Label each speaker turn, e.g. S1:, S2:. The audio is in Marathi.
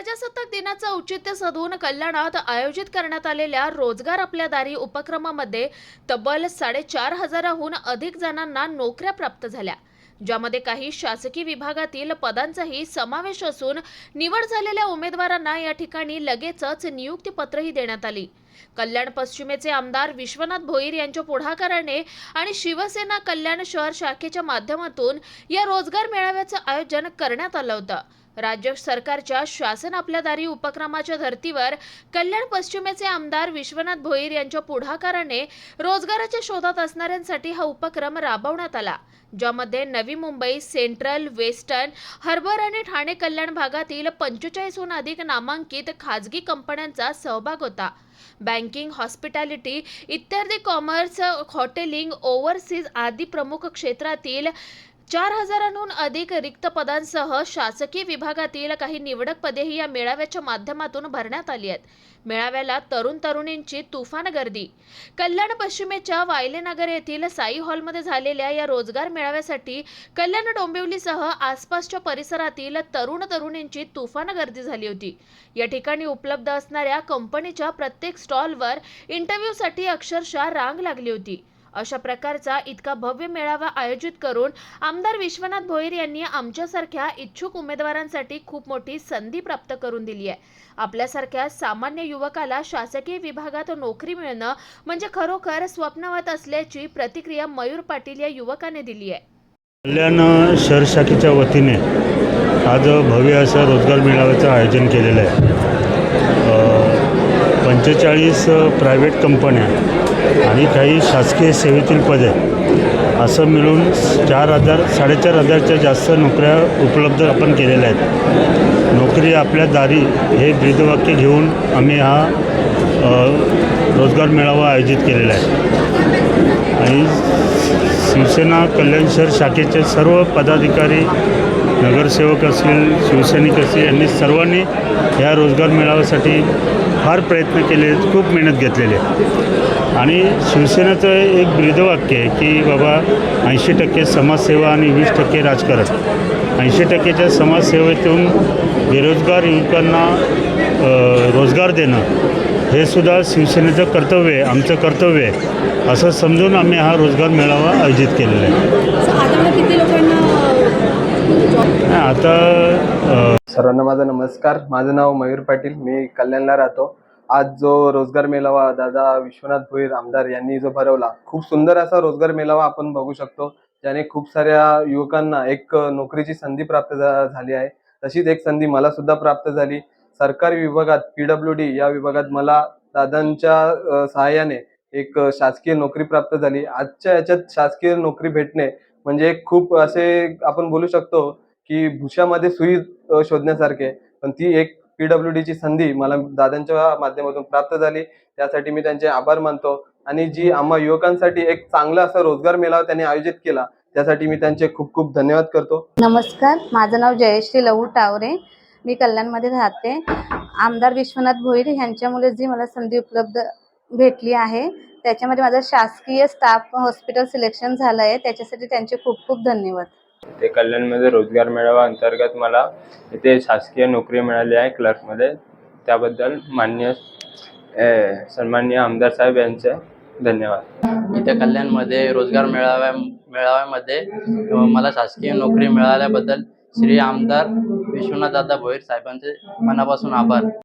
S1: प्रजासत्ताक दिनाचं औचित्य साधून कल्याणात आयोजित करण्यात आलेल्या रोजगार आपल्या दारी उपक्रमामध्ये तब्बल साडेचार हजाराहून अधिक जणांना नोकऱ्या प्राप्त झाल्या ज्यामध्ये काही शासकीय विभागातील पदांचाही समावेश असून निवड झालेल्या उमेदवारांना या ठिकाणी लगेचच नियुक्तीपत्रही देण्यात आली. कल्याण पश्चिमेचे आमदार विश्वनाथ भोईर यांच्या पुढाकाराने आणि शिवसेना कल्याण शहर शाखेच्या माध्यमातून या रोजगार मेळाव्याचं आयोजन करण्यात आलं होतं. राज्य सरकारच्या शासन आपल्या दारी उपक्रमाच्या धर्तीवर कल्याण पश्चिमेचे आमदार विश्वनाथ भोईर यांच्या पुढाकाराने रोजगाराच्या शोधात असणाऱ्यांसाठी हा उपक्रम राबवण्यात आला ज्यामध्ये नवी मुंबई सेंट्रल वेस्टर्न हर्बर आणि ठाणे कल्याण भागातील पंचेचाळीसहून अधिक नामांकित खाजगी कंपन्यांचा सहभाग होता. बँकिंग हॉस्पिटॅलिटी इत्यादी कॉमर्स हॉटेलिंग ओव्हरसीज आदी प्रमुख क्षेत्रातील चार हजारांहून अधिक रिक्त पदांसह शासकीय विभागातील काही निवडक पदेही या मेळाव्याच्या माध्यमातून भरण्यात आली आहेत. मेळाव्याला तरुण तरुणींची तुफान गर्दी. कल्याण पश्चिमेच्या वायलेनगर येथील साई हॉलमध्ये झालेल्या या रोजगार मेळाव्यासाठी कल्याण डोंबिवलीसह आसपासच्या परिसरातील तरुण तरुणींची तुफान गर्दी झाली होती. या ठिकाणी उपलब्ध असणाऱ्या कंपनीच्या प्रत्येक स्टॉलवर इंटरव्ह्यूसाठी अक्षरशः रांग लागली होती. अशा प्रकारचा इतका भव्य मेळावा आयोजित करून आमदार विश्वनाथ भोईर यांनी आमच्यासारख्या इच्छुक उमेदवारांसाठी खूप मोठी संधी प्राप्त करून दिली आहे. आपल्यासारख्या सामान्य युवकाला शासकीय विभागात नोकरी मिळणं म्हणजे खरोखर स्वप्नवत असल्याची प्रतिक्रिया मयूर पाटील या युवकाने दिली आहे.
S2: कल्याण शहर शाखेच्या वतीने आज भव्य असा रोजगार मेळाव्याचं आयोजन केलेलं आहे. पंचेचाळीस प्रायव्हेट कंपन्या आणि काही शासकीय सेवेतील पदे. असं मिळून चार हजार साडेचार हजारच्या जास्त नोकऱ्या उपलब्ध आपण केलेल्या आहेत. नोकरी आपल्या दारी हे ब्रीदवाक्य घेऊन आम्ही हा रोजगार मेळावा आयोजित केलेला आहे. आणि शिवसेना कल्याण शहर शाखेचे सर्व पदाधिकारी नगरसेवक असतील शिवसैनिक असतील यांनी सर्वांनी ह्या रोजगार मेळाव्यासाठी फार प्रयत्न केले खूप मेहनत घेतलेली आहे. आणि शिवसेनेचं एक ब्रीदवाक्य आहे की बाबा ऐंशी टक्के समाजसेवा आणि वीस टक्के राजकारण. ऐंशी टक्केच्या समाजसेवेतून बेरोजगार युवकांना रोजगार देणं हे सुद्धा शिवसेनेचं कर्तव्य आहे आमचं कर्तव्य आहे. असं समजून आम्ही हा रोजगार मेळावा आयोजित केलेला आहे. आता
S3: सर्वांना माझा नमस्कार. माझं नाव मयूर पाटील. मी कल्याणला राहतो. आज जो रोजगार मेळावा दादा विश्वनाथ भोईर आमदार यांनी जो भरवला खूप सुंदर असा रोजगार मेळावा आपण बघू शकतो ज्याने खूप साऱ्या युवकांना एक नोकरीची संधी प्राप्त झाली आहे. तशीच एक संधी मला सुद्धा प्राप्त झाली. सरकारी विभागात पीडब्ल्यू डी या विभागात मला दादांच्या सहाय्याने एक शासकीय नोकरी प्राप्त झाली. आजच्या याच्यात शासकीय नोकरी भेटणे म्हणजे खूप असे आपण बोलू शकतो की भुशामध्ये सुई शोधण्यासारखे पण ती एक पीडब्ल्यू डीची संधी मला दादांच्या माध्यमातून प्राप्त झाली. त्यासाठी मी त्यांचे आभार मानतो. आणि जी आम्हा युवकांसाठी एक चांगला असा रोजगार मेळावा त्यांनी आयोजित केला त्यासाठी मी त्यांचे खूप खूप धन्यवाद करतो.
S4: नमस्कार. माझं नाव जयश्री लहू टावरे. मी कल्याणमध्ये राहते. आमदार विश्वनाथ भोईर यांच्यामुळे जी मला संधी उपलब्ध भेटली आहे त्याच्यामध्ये माझं शासकीय स्टाफ हॉस्पिटल सिलेक्शन झालं आहे त्याच्यासाठी त्यांचे खूप खूप धन्यवाद.
S5: ते कल्याणमध्ये रोजगार मेळावा अंतर्गत मला इथे शासकीय नोकरी मिळाली आहे क्लर्कमध्ये. त्याबद्दल मान्य सन्मान्य सन्माननीय आमदार साहेब यांचे धन्यवाद.
S6: इथे कल्याणमध्ये रोजगार मेळाव्या मेळाव्यामध्ये मला शासकीय नोकरी मिळाल्याबद्दल श्री आमदार विश्वनाथ दादा भोईर साहेबांचे मनापासून आभार.